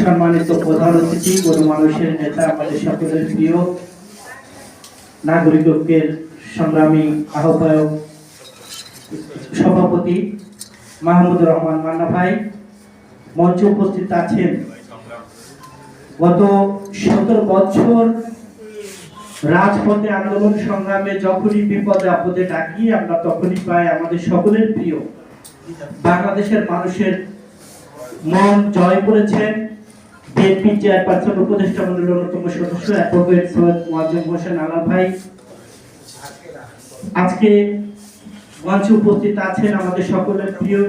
সম্মানিত প্রধান অতিথি নেতা, আমাদের সকলের প্রিয় নাগরিক ঐক্যের সংগ্রামী আহ্বায়ক সভাপতি রহমান মান্না ভাই, মঞ্চে উপস্থিত আছেন। গত সতেরো বছর রাজপথে আন্দোলন সংগ্রামে যখনই বিপদে আপদে ডাকি, আমরা তখনই পাই আমাদের সকলের প্রিয় বাংলাদেশের মানুষের মন জয় করেছেন বিএনপি চেয়ারপারসন, উপদেষ্টা মন্ডলীর অন্যতম সদস্য, অ্যাডভোকেট সৈয়দ মোয়াজ্জেম হোসেন আলা ভাই। আজকে মঞ্চে উপস্থিত আছেন আমাদের সকলের প্রিয়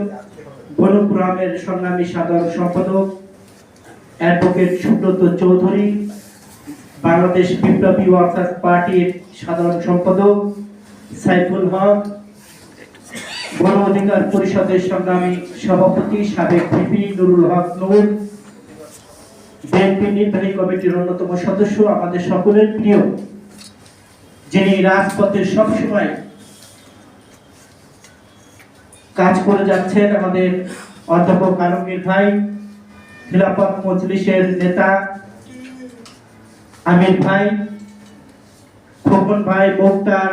গণপুরামের সংগ্রামী সাধারণ সম্পাদক, অ্যাডভোকেট সুব্রত চৌধুরী, বাংলাদেশ বিপ্লবী ওয়ার্কার্স পার্টির সাধারণ সম্পাদক সাইফুল হক গণ অধিকার পরিষদের সংগ্রামী সভাপতি সাবেক ভিপি নুরুল হক নূর বিএনপি নির্বাহী কমিটির অন্যতম সদস্য আমাদের সকলের প্রিয়, যিনি রাজপথে সবসময় কাজ করে যাচ্ছেন আমাদের অধ্যাপক আলমগীর ভাই, খিলাফত মজলিসের নেতা আমির ভাই, খোকন ভাই, মোক্তার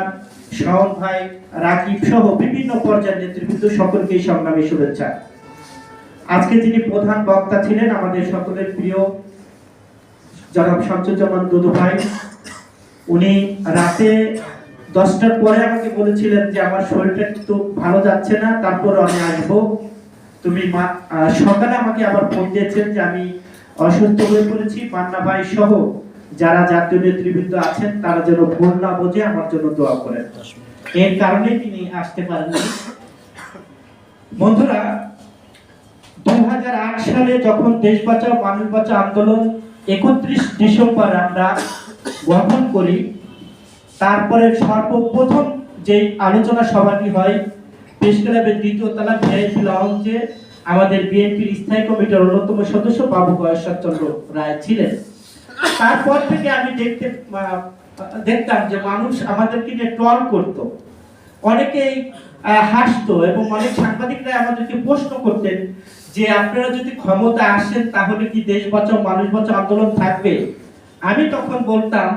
শাওন ভাই, রাকিব সহ বিভিন্ন পর্যায়ের নেতৃবৃন্দ সকলকে সংগ্রামী শুভেচ্ছা। আজকে যিনি প্রধান বক্তা ছিলেন আমাদের সকলের প্রিয় জনাব শামসুজ্জামান ভাই, উনি রাতে দশটার পরে আমাকে বলেছিলেন যে, আমার শরীরটা একটু ভালো যাচ্ছে না, তারপর আমি আসব। তুমি সকালে আমাকে আবার ফোন দিয়েছেন যে, আমি অসুস্থ হয়ে পড়েছি। পান্না ভাই সহ যারা জাতীয় নেতৃবৃন্দ আছেন, তারা যেন ভুল না বোঝে, আমার জন্য দোয়া করেন। এর কারণে তিনি আসতে পারেননি। বন্ধুরা দুই সালে যখন দেশ বাঁচাও, মানুষ বাঁচাও আন্দোলন একত্রিশ ডিসেম্বর আমরা গঠন করি, তারপরে সর্বপ্রথম যে আলোচনা সভাটি হয়, প্রেস ক্লাবের দ্বিতীয় তলা ভিআইপি লাউঞ্জে আমাদের বিএনপির স্থায়ী কমিটির অন্যতম সদস্য, বাবু গয়েশ্বর চন্দ্র রায় ছিলেন। তারপর থেকে আমি দেখতে দেখতাম যে মানুষ আমাদেরকে নিয়ে ট্রল করত। অনেকেই হাসতো এবং অনেক সাংবাদিকরা আমাদেরকে প্রশ্ন করতেন যে আপনারা যদি ক্ষমতা আসেন তাহলে কি দেশ বাঁচাও, মানুষ বাঁচাও, আন্দোলন থাকবে? আমি তখন বলতাম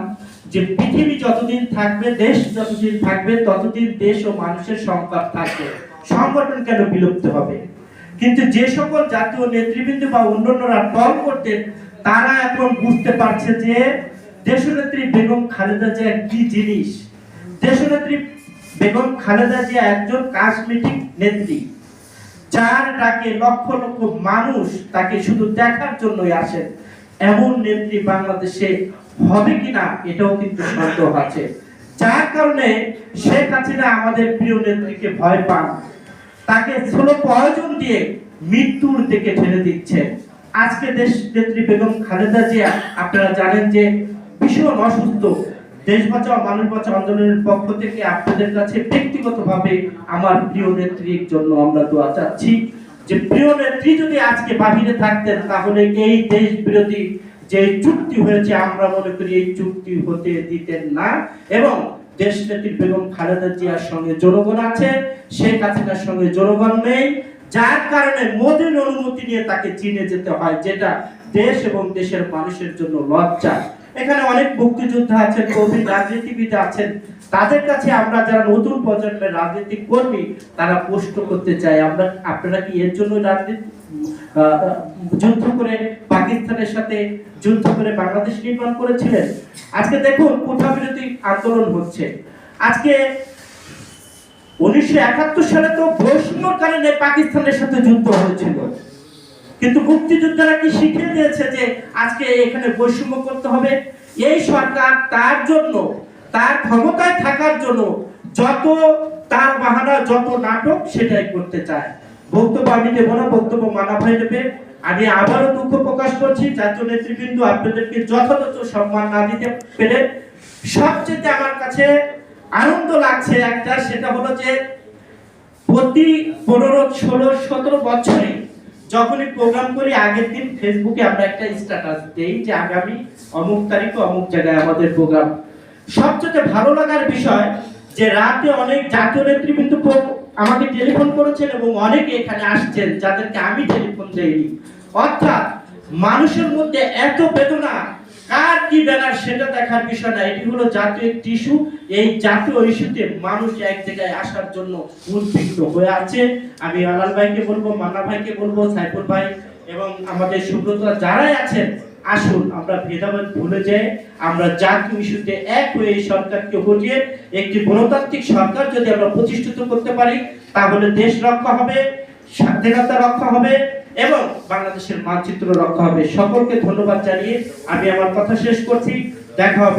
যে পৃথিবী যতদিন থাকবে, দেশ যতদিন থাকবে, ততদিন দেশ ও মানুষের সংকট থাকবে। সংগঠন কেন বিলুপ্ত হবে? কিন্তু যে সকল জাতীয় নেতৃবৃন্দ বা অন্যান্যরা টল করতেন তারা এখন বুঝতে পারছে যে দেশনেত্রী বেগম খালেদা জিয়া কি জিনিস? দেশনেত্রী বেগম খালেদা জিয়া একজন কাশ্মীরিক নেত্রী। যার ডাকে লক্ষ লক্ষ মানুষ তাকে শুধু দেখার জন্যই আসেন এমন নেত্রী বাংলাদেশে হবে কিনা এটাও কিন্তু সন্দেহ আছে। যার কারণে শেখ হাসিনা আমাদের প্রিয় নেত্রীকে ভয় পান। তাকে ষোলো প্রয়োজন দিয়ে মৃত্যুর দিকে ঠেলে দিচ্ছে। আজকে দেশ নেত্রী বেগম খালেদা জিয়া, আপনারা জানেন যে ভীষণ অসুস্থ। দেশ বাঁচাও, মানুষ বাঁচাও আন্দোলনের পক্ষ থেকে আপনাদের কাছে ব্যক্তিগতভাবে আমার প্রিয় নেত্রীর জন্য আমরা দোয়া চাচ্ছি যে প্রিয় নেত্রী যদি আজকে বাহিরে থাকতেন, তাহলে এই দেশ বিরোধী যে চুক্তি হয়েছে, আমরা মনে করি এই চুক্তি হতে দিতেন না। এবং দেশ নেত্রী বেগম খালেদা জিয়ার সঙ্গে জনগণ আছে, শেখ হাসিনার সঙ্গে জনগণ নেই। যার কারণে মোদীর অনুমতি নিয়ে তাকে চীনে যেতে হয়, যেটা দেশ এবং দেশের মানুষের জন্য লজ্জা। এখানে অনেক মুক্তিযোদ্ধা আছেন, কবি, রাজনীতিবিদ আছেন। তাদের কাছে আমরা যারা নতুন প্রজন্মের রাজনীতি কর্মী, তারা প্রশ্ন করতে চাই, আমরা, আপনারা কি এর জন্য রাজনীতি যুদ্ধ করে পাকিস্তানের সাথে যুদ্ধ করে বাংলাদেশ নির্মাণ করেছিলেন? আজকে দেখুন কোঠা বিরোধী আন্দোলন হচ্ছে। আজকে উনিশশো একাত্তর সালে তো বৈষম্যর কারণে পাকিস্তানের সাথে যুদ্ধ হয়েছিল। কিন্তু মুক্তিযোদ্ধারা কি শিখিয়ে দিয়েছে যে আজকে এখানে বৈষম্য করতে হবে? এই সরকার তার জন্য, তার ক্ষমতায় থাকার জন্য যত তার বাহানা, যত নাটক সেটাই করতে চায়। বক্তব্য আমি দেবো না, বক্তব্য মানা ভাই দেবে আমি আবারও দুঃখ প্রকাশ করছি জাতীয় নেতৃবৃন্দ আপনাদেরকে যথাযথ সম্মান না দিতে পেরে। সবচেয়ে আমার কাছে আনন্দ লাগছে একটা, সেটা হলো যে প্রতি পনেরো, ষোলো, সতেরো বছরে যখনই প্রোগ্রাম করি, আগের দিন ফেসবুকে আমরা একটা স্ট্যাটাস দেই যে আগামী অমুক তারিখে অমুক জায়গায় আমাদের প্রোগ্রাম সবচেয়ে ভালো লাগার বিষয় যে রাতে অনেক জাতীয় নেতৃবৃন্দ আমাকে টেলিফোন করেছেন এবং অনেকে এখানে আসছেন যাদেরকে আমি টেলিফোন দেইনি। অর্থাৎ মানুষের মধ্যে এত বেদনা কার কি ব্যানার সেটা দেখার বিষয় না, এটি হলো জাতীয় একটি ইস্যু। এই জাতীয় ইস্যুতে মানুষ এক জায়গায় আসার জন্য উদ্বিগ্ন হয়ে আছে। আমি আলাল ভাইকে বলব, মান্না ভাইকে বলব, সাইফুল ভাই এবং আমাদের সুব্রত যারাই আছেন, আসুন, আমরা ভেদাভেদ ভুলে যাই। আমরা জাতীয় ইস্যুতে এক হয়ে এই সরকারকে হটিয়ে একটি গণতান্ত্রিক সরকার যদি আমরা প্রতিষ্ঠিত করতে পারি, তাহলে দেশ রক্ষা হবে, স্বাধীনতা রক্ষা হবে। এবং বাংলাদেশের মানচিত্র রক্ষা হবে। সকলকে ধন্যবাদ জানিয়ে আমি আমার কথা শেষ করছি। দেখা হবে